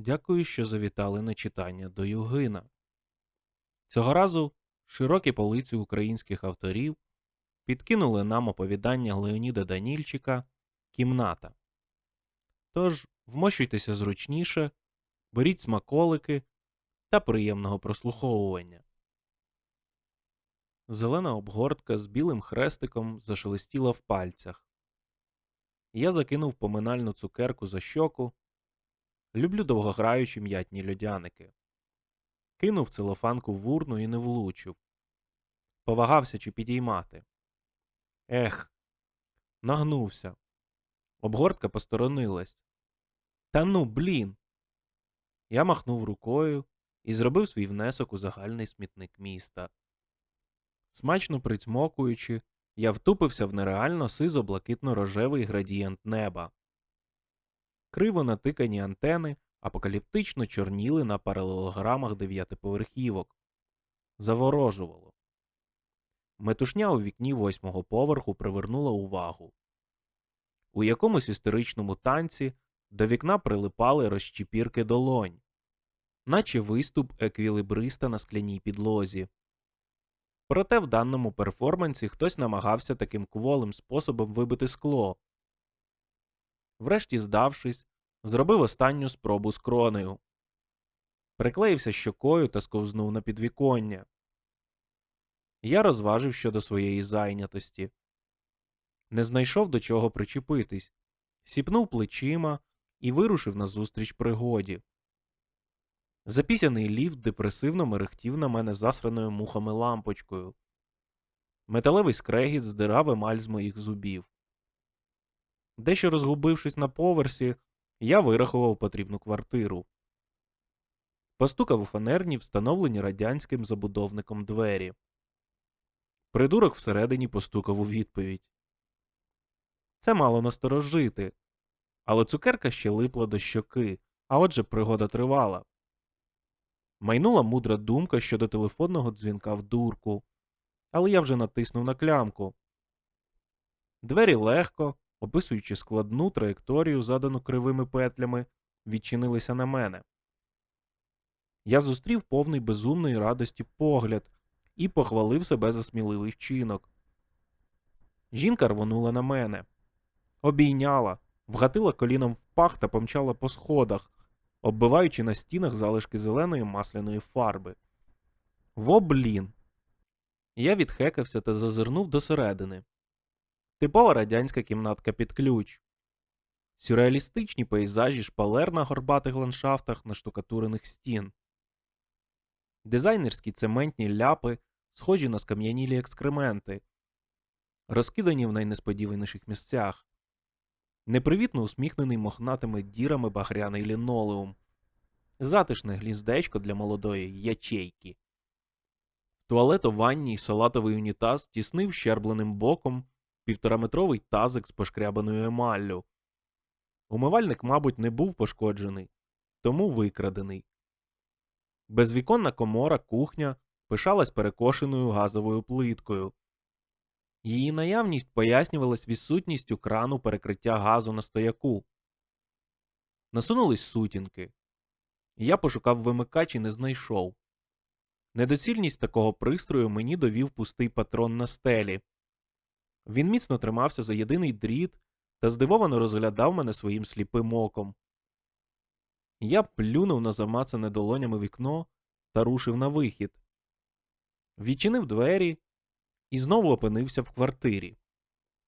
Дякую, що завітали на читання до Югина. Цього разу широкі полиці українських авторів підкинули нам оповідання Леоніда Данільчика Кімната. Тож вмощуйтеся зручніше, беріть смаколики та приємного прослуховування. Зелена обгортка з білим хрестиком зашелестіла в пальцях. Я закинув поминальну цукерку за щоку. Люблю довгограючі м'ятні льодяники. Кинув целофанку в урну і не влучив. Повагався чи підіймати. Ех, нагнувся. Обгортка посторонилась. Та ну, блін. Я махнув рукою і зробив свій внесок у загальний смітник міста. Смачно прицмокуючи, я втупився в нереально сизо-блакитно-рожевий градієнт неба. Криво натикані антени апокаліптично чорніли на паралелограмах дев'ятиповерхівок. Заворожувало. Метушня у вікні восьмого поверху привернула увагу. У якомусь історичному танці до вікна прилипали розчіпірки долонь, наче виступ еквілібриста на скляній підлозі. Проте в даному перформансі хтось намагався таким кволим способом вибити скло. Врешті, здавшись, зробив останню спробу з кронею. Приклеївся щокою та сковзнув на підвіконня. Я розважив щодо своєї зайнятості. Не знайшов до чого причепитись, сіпнув плечима і вирушив назустріч пригоді. Запісяний ліфт депресивно мерехтів на мене засраною мухами лампочкою. Металевий скрегіт здирав емаль з моїх зубів. Дещо розгубившись на поверсі, я вирахував потрібну квартиру. Постукав у фанерні, встановлені радянським забудовником двері. Придурок всередині постукав у відповідь. Це мало насторожити, але цукерка ще липла до щоки, а отже пригода тривала. Майнула мудра думка щодо телефонного дзвінка в дурку, але я вже натиснув на клямку. Двері легко, описуючи складну траєкторію, задану кривими петлями, відчинилися на мене. Я зустрів повний безумної радості погляд і похвалив себе за сміливий вчинок. Жінка рвонула на мене, обійняла, вгатила коліном в пах та помчала по сходах, оббиваючи на стінах залишки зеленої масляної фарби. Во блін! Я відхекався та зазирнув досередини. Типова радянська кімнатка під ключ. Сюрреалістичні пейзажі шпалер на горбатих ландшафтах наштукатурених стін. Дизайнерські цементні ляпи, схожі на скам'янілі екскременти, розкидані в найнесподіваніших місцях. Непривітно усміхнений мохнатими дірами багряний лінолеум, затишне гліздечко для молодої ячейки. Туалет у ванні й салатовий унітаз тіснив щербленим боком півтораметровий тазик з пошкрябаною емаллю. Умивальник, мабуть, не був пошкоджений, тому викрадений. Безвіконна комора кухня пишалась перекошеною газовою плиткою. Її наявність пояснювалась відсутністю крану перекриття газу на стояку. Насунулись сутінки. Я пошукав вимикач і не знайшов. Недоцільність такого пристрою мені довів пустий патрон на стелі. Він міцно тримався за єдиний дріт та здивовано розглядав мене своїм сліпим оком. Я плюнув на замацане долонями вікно та рушив на вихід. Відчинив двері і знову опинився в квартирі.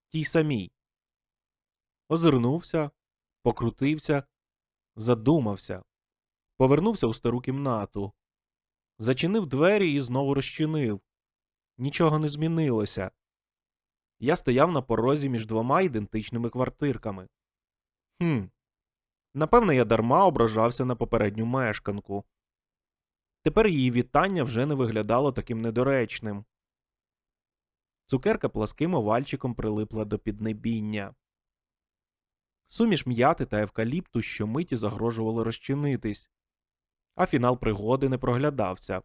Тій самій. Озирнувся, покрутився, задумався, повернувся у стару кімнату, зачинив двері і знову розчинив. Нічого не змінилося. Я стояв на порозі між двома ідентичними квартирками. Хм. Напевно, я дарма ображався на попередню мешканку. Тепер її вітання вже не виглядало таким недоречним. Цукерка пласким овальчиком прилипла до піднебіння. Суміш м'яти та евкаліпту щомиті загрожувало розчинитись, а фінал пригоди не проглядався.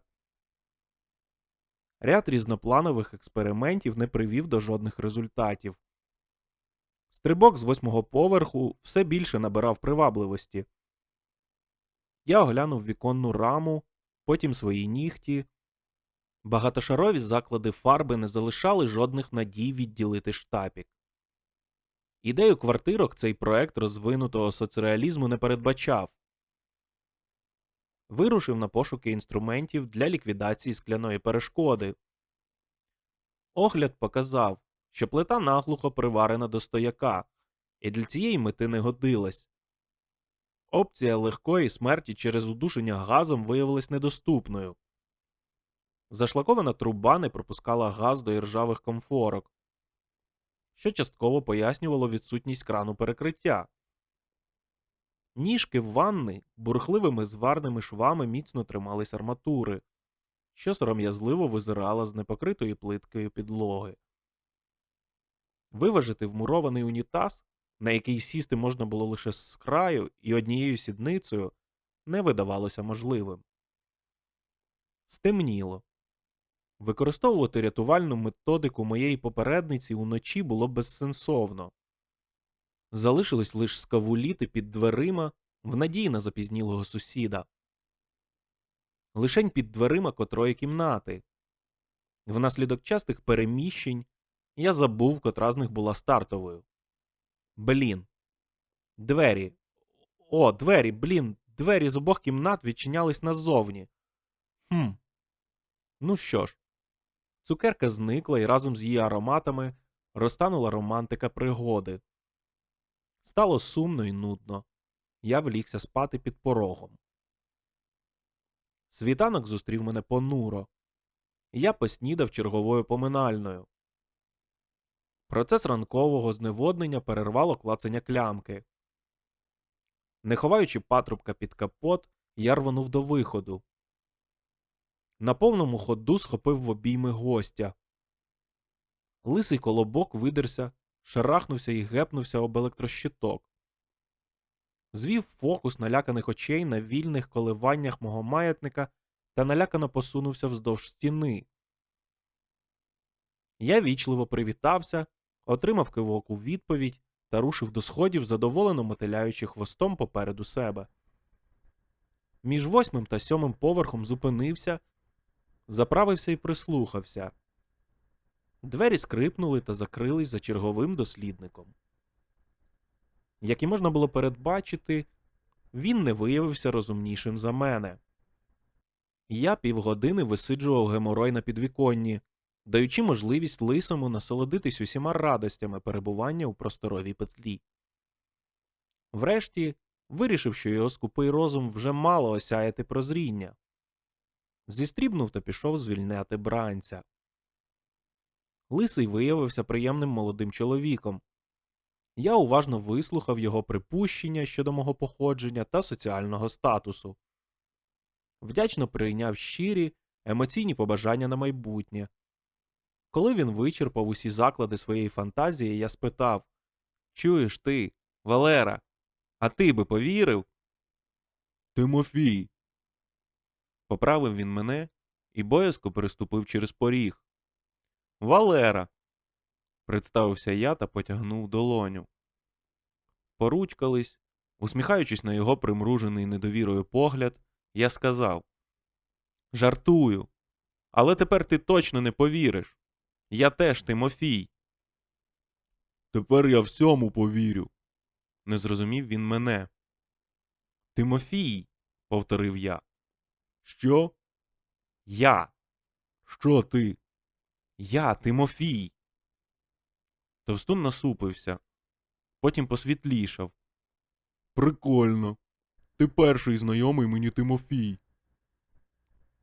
Ряд різнопланових експериментів не привів до жодних результатів. Стрибок з восьмого поверху все більше набирав привабливості. Я оглянув віконну раму, потім свої нігті. Багатошарові заклади фарби не залишали жодних надій відділити штапік. Ідею квартирок цей проект розвинутого соцреалізму не передбачав. Вирушив на пошуки інструментів для ліквідації скляної перешкоди. Огляд показав, що плита наглухо приварена до стояка, і для цієї мети не годилась. Опція легкої смерті через удушення газом виявилась недоступною. Зашлакована труба не пропускала газ до іржавих комфорок, що частково пояснювало відсутність крану перекриття. Ніжки в ванни бурхливими зварними швами міцно тримались арматури, що сором'язливо визирала з непокритої плиткою підлоги. Виважити вмурований унітаз, на який сісти можна було лише з краю і однією сідницею, не видавалося можливим. Стемніло. Використовувати рятувальну методику моєї попередниці уночі було безсенсовно. Залишилось лише скавуліти під дверима в надії на запізнілого сусіда. Лишень під дверима котрої кімнати. Внаслідок частих переміщень я забув, котра з них була стартовою. Блін. Двері. О, двері, блін, двері з обох кімнат відчинялись назовні. Хм. Ну що ж, цукерка зникла і разом з її ароматами розтанула романтика пригоди. Стало сумно і нудно. Я влігся спати під порогом. Світанок зустрів мене понуро. Я поснідав черговою поминальною. Процес ранкового зневоднення перервало клацання клямки. Не ховаючи патрубка під капот, я рвонув до виходу. На повному ходу схопив в обійми гостя. Лисий колобок видерся, шарахнувся і гепнувся об електрощиток. Звів фокус наляканих очей на вільних коливаннях мого маятника та налякано посунувся вздовж стіни. Я вічливо привітався, отримав кивок у відповідь та рушив до сходів, задоволено мотиляючи хвостом попереду себе. Між восьмим та сьомим поверхом зупинився, заправився і прислухався. Двері скрипнули та закрились за черговим дослідником. Як і можна було передбачити, він не виявився розумнішим за мене. Я півгодини висиджував геморой на підвіконні, даючи можливість лисому насолодитись усіма радостями перебування у просторовій петлі. Врешті вирішив, що його скупий розум вже мало осяяти прозріння. Зістрібнув та пішов звільняти бранця. Лисий виявився приємним молодим чоловіком. Я уважно вислухав його припущення щодо мого походження та соціального статусу. Вдячно прийняв щирі, емоційні побажання на майбутнє. Коли він вичерпав усі заклади своєї фантазії, я спитав Чуєш ти, Валера, а ти би повірив? Тимофій. Поправив він мене і боязко переступив через поріг. Валера. представився я та потягнув долоню. Поручкались, усміхаючись на його примружений недовірою погляд, я сказав Жартую. Але тепер ти точно не повіриш. Я теж Тимофій. Тепер я всьому повірю. Не зрозумів він мене. Тимофій, повторив я. Що? Я. Що ти? Я, Тимофій. Товстун насупився, потім посвітлішав. Прикольно. Ти перший знайомий мені Тимофій.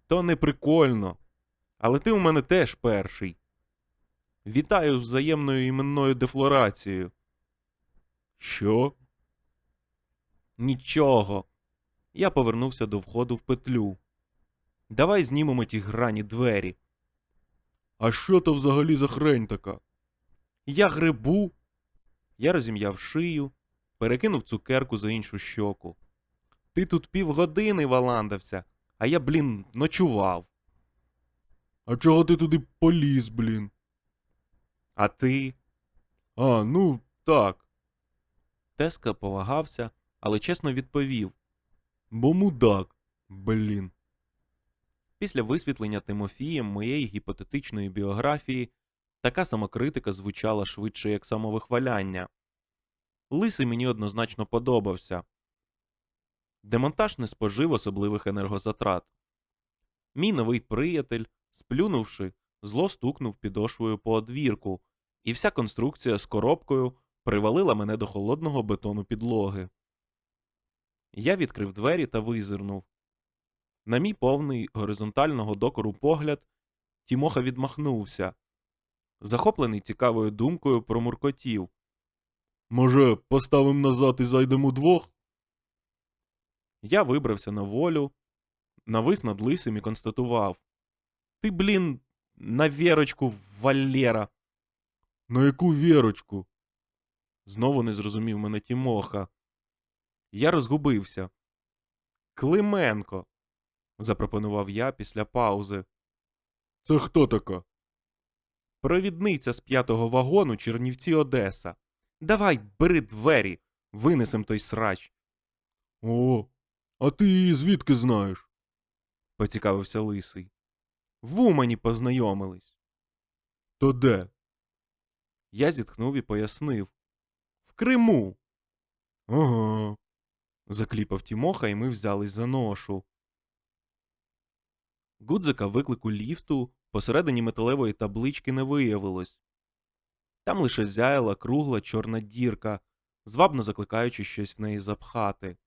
То не прикольно. Але ти у мене теж перший. Вітаю з взаємною іменною дефлорацією. Що? Нічого. Я повернувся до входу в петлю. Давай знімемо ті грані двері. А що то взагалі за хрень така? Я грибу. Я розім'яв шию, перекинув цукерку за іншу щоку. Ти тут півгодини валандався, а я, блін, ночував. А чого ти туди поліз, блін? А ти? А, ну, так. Теска повагався, але чесно відповів. Бо мудак, блін. Після висвітлення Тимофієм моєї гіпотетичної біографії така самокритика звучала швидше як самовихваляння. Лисий мені однозначно подобався. Демонтаж не спожив особливих енергозатрат. Мій новий приятель, сплюнувши, зло стукнув підошвою по одвірку, і вся конструкція з коробкою привалила мене до холодного бетону підлоги. Я відкрив двері та визирнув. На мій повний горизонтального докору погляд, Тімоха відмахнувся. Захоплений цікавою думкою промуркотів. Може, поставим назад і зайдемо удвох? Я вибрався на волю, навис над лисим і констатував. Ти, блін, на вірочку, Валера. На яку вірочку? Знову не зрозумів мене Тімоха. Я розгубився. Клименко, запропонував я після паузи. Це хто така? Провідниця з п'ятого вагону Чернівці Одеса. Давай, бери двері, винесем той срач, О, а ти її звідки знаєш? поцікавився лисий. В Умані познайомились. То де? Я зітхнув і пояснив. В Криму. Ага. закліпав Тімоха, і ми взялись за ношу. Гудзика виклику ліфту посередині металевої таблички не виявилось. Там лише зяяла кругла чорна дірка, звабно закликаючи щось в неї запхати.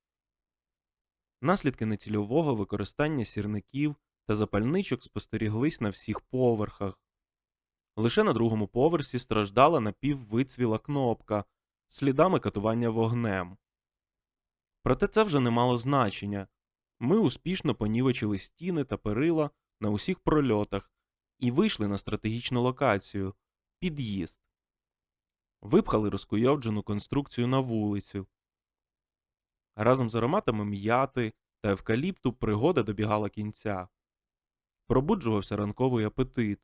Наслідки нецільового використання сірників та запальничок спостеріглись на всіх поверхах. Лише на другому поверсі страждала напіввицвіла кнопка слідами катування вогнем. Проте це вже не мало значення. Ми успішно понівечили стіни та перила на усіх прольотах і вийшли на стратегічну локацію під'їзд. Випхали розкуйовджену конструкцію на вулицю. Разом з ароматами м'яти та евкаліпту пригода добігала кінця. Пробуджувався ранковий апетит.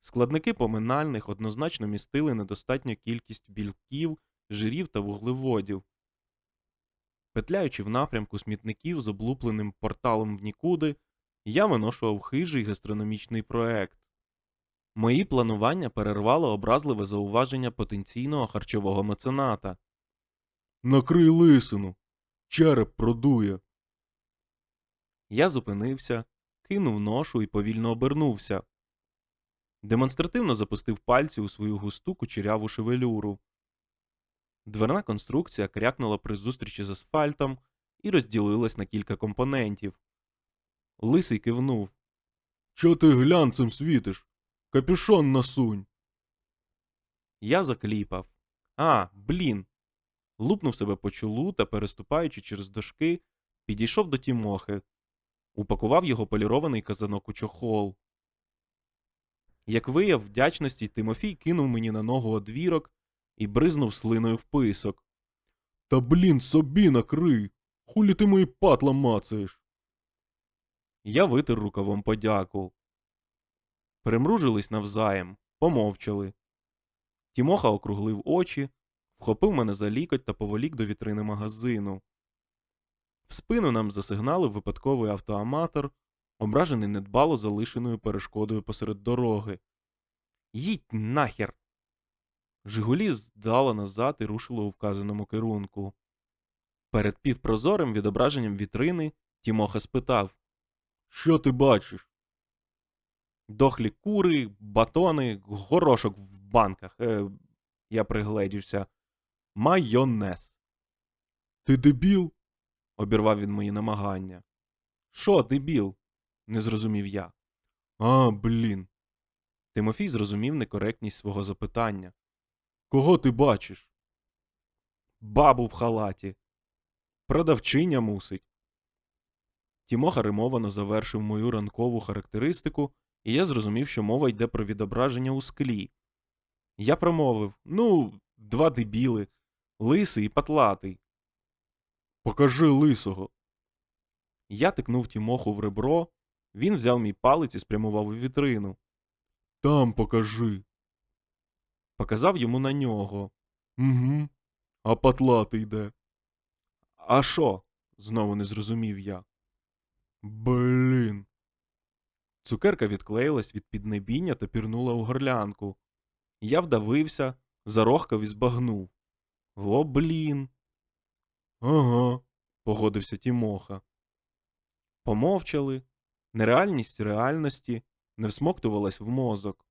Складники поминальних однозначно містили недостатню кількість білків, жирів та вуглеводів. Петляючи в напрямку смітників з облупленим порталом в нікуди, я виношував хижий гастрономічний проект. Мої планування перервало образливе зауваження потенційного харчового мецената. Накрий лисину. Череп продує. Я зупинився, кинув ношу і повільно обернувся. Демонстративно запустив пальці у свою густу кучеряву шевелюру. Дверна конструкція крякнула при зустрічі з асфальтом і розділилась на кілька компонентів. Лисий кивнув. Чо ти глянцем світиш? Капюшон насунь. Я закліпав. А, блін. Лупнув себе по чолу та, переступаючи через дошки, підійшов до Тімохи. Упакував його полірований казанок у чохол. Як вияв вдячності, Тимофій кинув мені на ногу одвірок і бризнув слиною в писок. Та блін, собі накрий. Хулі ти мої патла мацаєш. Я витер рукавом подяку. Примружились навзаєм, помовчали. Тімоха округлив очі, вхопив мене за лікоть та поволік до вітрини магазину. В спину нам засигналив випадковий автоаматор, ображений недбало залишеною перешкодою посеред дороги. Їдь нахер. Жигулі здала назад і рушило у вказаному керунку. Перед півпрозорим відображенням вітрини Тімоха спитав Що ти бачиш? Дохлі кури, батони, горошок в банках. Е, я пригледівся. Майонез. Ти дебіл? обірвав він мої намагання. Що, дебіл? не зрозумів я. А, блін. Тимофій зрозумів некоректність свого запитання. Кого ти бачиш? Бабу в халаті. Продавчиня мусить. Тімоха римовано завершив мою ранкову характеристику, і я зрозумів, що мова йде про відображення у склі. Я промовив ну, два дебіли, лисий і патлатий. Покажи лисого. Я тикнув Тімоху в ребро, він взяв мій палець і спрямував у вітрину. Там покажи. Показав йому на нього. Угу. А патлатий де? А що? Знову не зрозумів я. Блін. Цукерка відклеїлась від піднебіння та пірнула у горлянку. Я вдавився, зарохкав і збагнув. О, блін. Ага. погодився Тімоха. Помовчали. Нереальність реальності не всмоктувалась в мозок.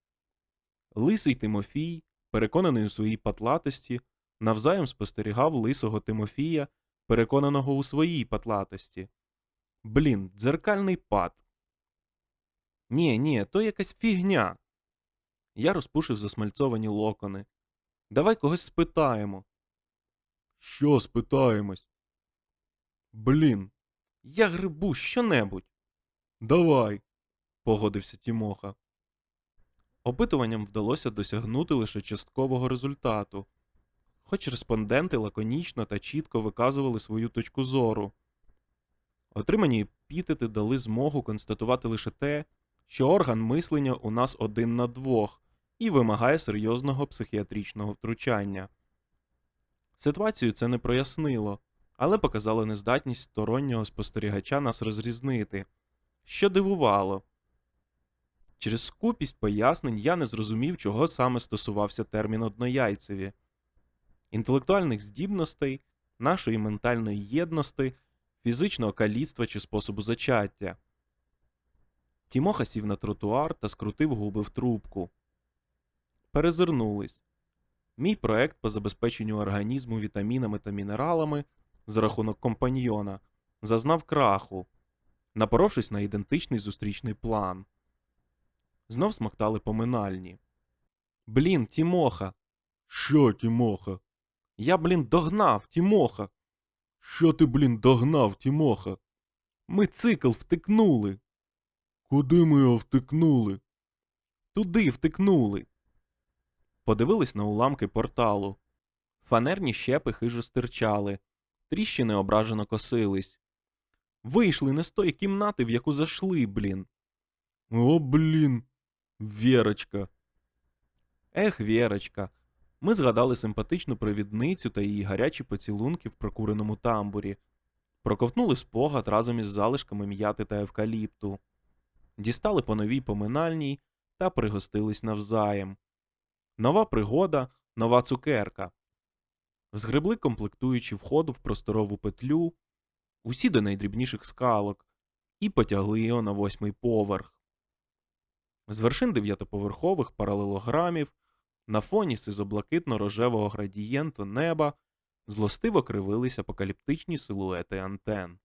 Лисий Тимофій, переконаний у своїй патлатості, навзаєм спостерігав лисого Тимофія, переконаного у своїй патлатості. Блін, дзеркальний пад. Ні, ні, то якась фігня. Я розпушив засмальцовані локони. Давай когось спитаємо. Що спитаємось? Блін, Я грибу щонебудь. давай. погодився Тімоха. Опитуванням вдалося досягнути лише часткового результату, хоч респонденти лаконічно та чітко виказували свою точку зору. Отримані епітети дали змогу констатувати лише те, що орган мислення у нас один на двох і вимагає серйозного психіатричного втручання. Ситуацію це не прояснило, але показало нездатність стороннього спостерігача нас розрізнити, що дивувало. Через скупість пояснень я не зрозумів, чого саме стосувався термін однояйцеві. Інтелектуальних здібностей, нашої ментальної єдності, фізичного каліцтва чи способу зачаття. Тімоха сів на тротуар та скрутив губи в трубку. Перезирнулись. Мій проект по забезпеченню організму вітамінами та мінералами за рахунок компаньйона зазнав краху, напоровшись на ідентичний зустрічний план. Знов смоктали поминальні. Блін, Тімоха. Що, Тімоха? Я, блін, догнав, Тімоха. Що ти, блін, догнав, Тімоха? Ми цикл втикнули. Куди ми його втикнули? Туди втикнули. Подивились на уламки порталу. Фанерні щепи хижо стирчали, тріщини ображено косились. Вийшли не з тої кімнати, в яку зайшли, блін. О, блін. Вірочка. Ех, Вірочка. Ми згадали симпатичну провідницю та її гарячі поцілунки в прокуреному тамбурі, проковтнули спогад разом із залишками м'яти та евкаліпту, дістали по новій поминальній та пригостились навзаєм. Нова пригода, нова цукерка. Згребли комплектуючи входу в просторову петлю, усі до найдрібніших скалок, і потягли його на восьмий поверх. З вершин дев'ятоповерхових паралелограмів на фоні сизоблакитно-рожевого градієнту неба злостиво кривились апокаліптичні силуети антен.